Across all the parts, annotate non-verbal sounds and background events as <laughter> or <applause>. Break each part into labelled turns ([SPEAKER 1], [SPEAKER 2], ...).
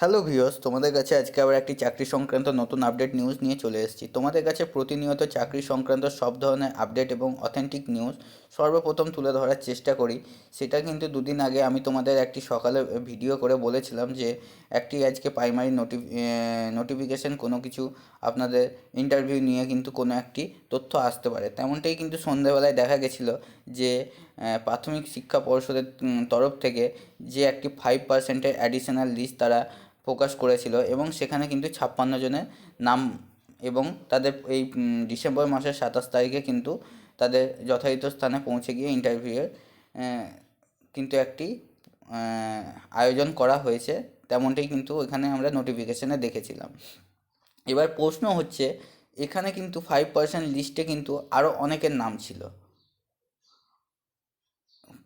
[SPEAKER 1] Hello viewers তোমাদের কাছে আজকে আবার একটি চাকরি সংক্রান্ত নতুন আপডেট নিউজ নিয়ে চলে এসেছি। তোমাদের কাছে প্রতিনিয়ত চাকরি সংক্রান্ত সব ধরনের আপডেট এবং অথেন্টিক নিউজ সর্বপ্রথম তুলে ধরার চেষ্টা করি। সেটা কিন্তু দুদিন আগে আমি তোমাদের একটি সকালে ভিডিও করে বলেছিলাম যে, একটি আজকে প্রাইমারি নোটি নোটিফিকেশন কোনো কিছু আপনাদের ইন্টারভিউ নিয়ে কিন্তু কোনো একটি তথ্য আসতে পারে। তেমনটাই কিন্তু সন্ধেবেলায় দেখা গেছিল যে প্রাথমিক শিক্ষা পর্ষদের তরফ থেকে যে একটি ফাইভ পার্সেন্টের অ্যাডিশনাল লিস্ট তারা প্রকাশ করেছিল এবং সেখানে কিন্তু ছাপ্পান্ন জনের নাম এবং তাদের এই ডিসেম্বর মাসের সাতাশ তারিখে কিন্তু তাদের যথাযথ স্থানে পৌঁছে গিয়ে ইন্টারভিউয়ের কিন্তু একটি আয়োজন করা হয়েছে। তেমনটাই কিন্তু এখানে আমরা নোটিফিকেশনে দেখেছিলাম। এবার প্রশ্ন হচ্ছে, এখানে কিন্তু ফাইভ পার্সেন্ট লিস্টে কিন্তু আরও অনেকের নাম ছিল।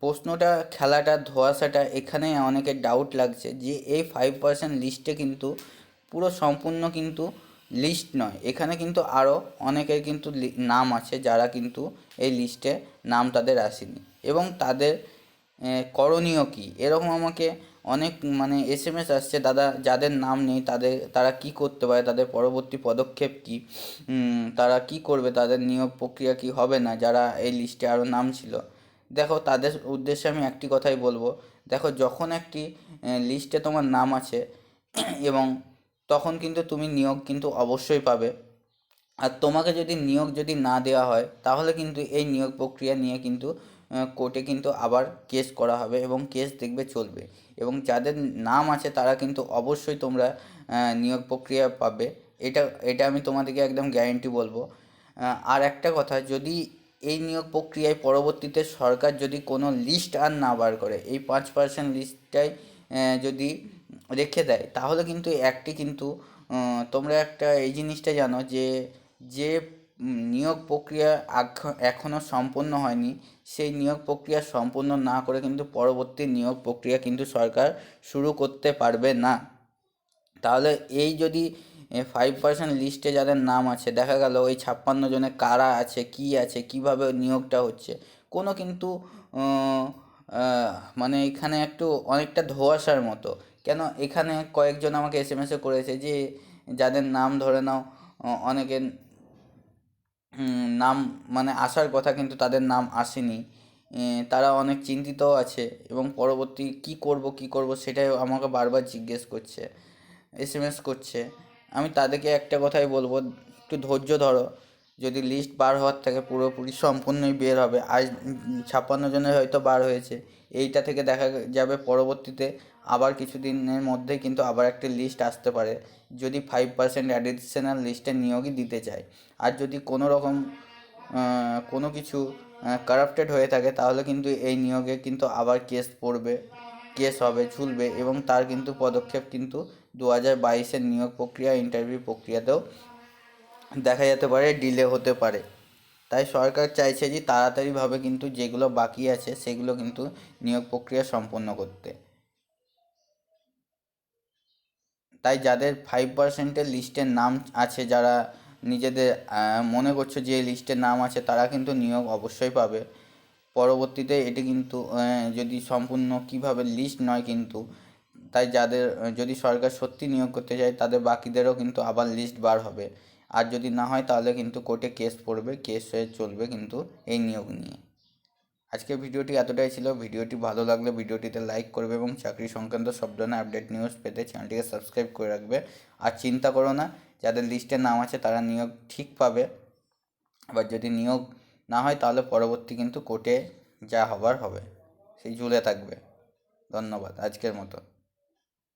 [SPEAKER 1] প্রশ্নটা, খেলাটা, ধোয়াশাটা, এখানে অনেকের ডাউট লাগছে যে এই ফাইভ পার্সেন্ট লিস্টে কিন্তু পুরো সম্পূর্ণ কিন্তু লিস্ট নয়। এখানে কিন্তু আরও অনেকের কিন্তু নাম আছে যারা কিন্তু এই লিস্টে নাম তাদের আসেনি। এবং তাদের করণীয় কী? এরকম আমাকে অনেক মানে এস এম এস আসছে, দাদা, যাদের নাম নেই, তাদের, তারা কি করতে পারে? তাদের পরবর্তী পদক্ষেপ কী? তারা কি করবে? তাদের নিয়োগ প্রক্রিয়া কি হবে না? যারা এই লিস্টে আরও নাম ছিল। দেখো তাদের উদ্দেশ্যে আমি একটি কথাই বলব। দেখো যখন একটি লিস্টে তোমার নাম আছে, <clears throat> এবং তখন কিন্তু তুমি নিয়োগ কিন্তু অবশ্যই পাবে। আর তোমাকে যদি নিয়োগ যদি না দেওয়া হয়, তাহলে কিন্তু এই নিয়োগ প্রক্রিয়া নিয়ে কিন্তু কোর্টে কিন্তু আবার কেস করা হবে এবং কেস দেখবে চলবে। এবং যাদের নাম আছে তারা কিন্তু অবশ্যই তোমরা নিয়োগ প্রক্রিয়া পাবে। এটা এটা আমি তোমাদেরকে একদম গ্যারেন্টি বলব। আর একটা কথা, যদি এই নিয়োগ প্রক্রিয়ায় পরবর্তীতে সরকার যদি কোনো লিস্ট আর না বার করে, এই পাঁচ পার্সেন্ট লিস্টটাই যদি রেখে দেয়, তাহলে কিন্তু একটি কিন্তু তোমরা একটা এই জিনিসটা জানো যে যে নিয়োগ প্রক্রিয়া আখ- এখনও সম্পূর্ণ হয়নি, সেই নিয়োগ প্রক্রিয়া সম্পন্ন না করে কিন্তু পরবর্তী নিয়োগ প্রক্রিয়া কিন্তু সরকার শুরু করতে পারবে না। তাহলে এই যদি ফাইভ পার্সেন্ট লিস্টে যাদের নাম আছে, দেখা গেল ওই ছাপ্পান্ন জনে কারা আছে, কি আছে, কীভাবে নিয়োগটা হচ্ছে, কোনো কিন্তু মানে এখানে একটু অনেকটা ধোঁয়াশার মতো। কেন এখানে কয়েকজন আমাকে এস এম এসে করেছে যে, যাদের নাম ধরে নাও অনেকের নাম মানে আসার কথা কিন্তু তাদের নাম আসেনি। তারা অনেক চিন্তিতও আছে এবং পরবর্তী কি করব কি করব সেটাই আমাকে বারবার জিজ্ঞেস করছে এস এম এস করছে। আমি তাদেরকে একটা কথাই বলব, একটু ধৈর্য ধরো। যদি লিস্ট বার হওয়ার থেকে পুরোপুরি সম্পূর্ণই বের হবে, আজ ছাপ্পান্ন জনের হয়তো বার হয়েছে। এইটা থেকে দেখা যাবে পরবর্তীতে আবার কিছুদিনের মধ্যেই কিন্তু আবার একটা লিস্ট আসতে পারে। যদি ফাইভ পার্সেন্ট অ্যাডিশনাল লিস্টে নিয়োগই দিতে চায়। আর যদি কোনো রকম কোনো কিছু কারাপ্টেড হয়ে থাকে, তাহলে কিন্তু এই নিয়োগে কিন্তু আবার কেস পড়বে কেস হবে, ঝুলবে এবং তার কিন্তু পদক্ষেপ কিন্তু দু হাজার বাইশের নিয়োগ প্রক্রিয়া ইন্টারভিউ প্রক্রিয়াতেও দেখা যেতে পারে ডিলে হতে পারে। তাই সরকার চাইছে যে তাড়াতাড়িভাবে কিন্তু যেগুলো বাকি আছে সেগুলো কিন্তু নিয়োগ প্রক্রিয়া সম্পন্ন করতে। তাই যাদের ফাইভ পার্সেন্টের লিস্টের নাম আছে, যারা নিজেদের মনে করছ যে লিস্টের নাম আছে, তারা কিন্তু নিয়োগ অবশ্যই পাবে। পরবর্তীতে এটি কিন্তু যদি সম্পূর্ণ কীভাবে লিস্ট নয় কিন্তু তাই যাদের যদি সরকার সত্যি নিয়োগ করতে চায়, তাদের বাকিদেরও কিন্তু আবার লিস্ট বার হবে। আর যদি না হয়, তাহলে কিন্তু কোর্টে কেস পড়বে কেস হয়ে চলবে কিন্তু এই নিয়োগ নিয়ে। আজকের ভিডিওটি এতটাই ছিল। ভিডিওটি ভালো লাগলে ভিডিওটিতে লাইক করবে এবং চাকরি সংক্রান্ত সব ধরনের আপডেট নিউজ পেতে চ্যানেলটিকে সাবস্ক্রাইব করে রাখবে। আর চিন্তা করো না, যাদের লিস্টে নাম আছে, তারা নিয়োগ ঠিক পাবে। আবার যদি নিয়োগ না হয়, তাহলে পরবর্তী কিন্তু কোর্টে যা হবার হবে। সেই ঝুলে থাকবে। ধন্যবাদ, আজকের মতো।